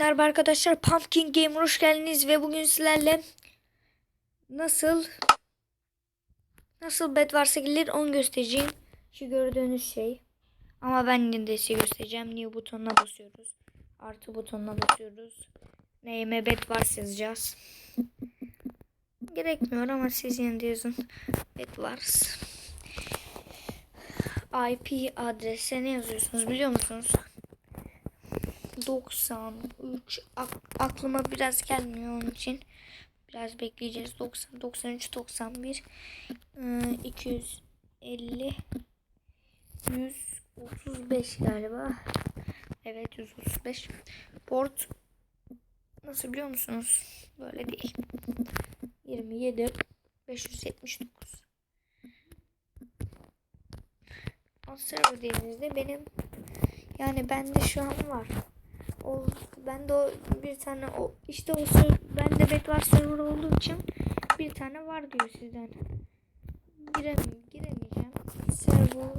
Merhaba arkadaşlar Pumpkin Gamer hoş geldiniz ve bugün sizlerle nasıl nasıl bed varsa gelir onu göstereceğim. Şu gördüğünüz şey. Ama ben yine de size göstereceğim. New butonuna basıyoruz. Artı butonuna basıyoruz. Neyime bed var yazacağız. Gerekmiyor ama siz yine de yazın. Bed vars. IP adrese ne yazıyorsunuz biliyor musunuz? 93 Ak- aklıma biraz gelmiyor onun için. Biraz bekleyeceğiz. 90 93 91 ee, 250 135 galiba. Evet 135 port nasıl biliyor musunuz? Böyle değil. 27 579 Server dediğinizde benim yani bende şu an var. Ben de o bir tane o işte o ben de Bedwars server olduğu için bir tane var diyor sizden. Girem giremeyeceğim. Server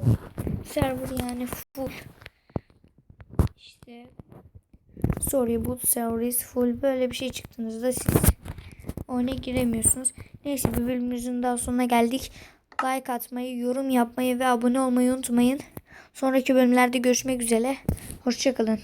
server yani full. İşte sorry boot server is full böyle bir şey çıktığınızda siz oyuna giremiyorsunuz. Neyse bir bölümümüzün daha sonuna geldik. Like atmayı, yorum yapmayı ve abone olmayı unutmayın. Sonraki bölümlerde görüşmek üzere. Hoşçakalın.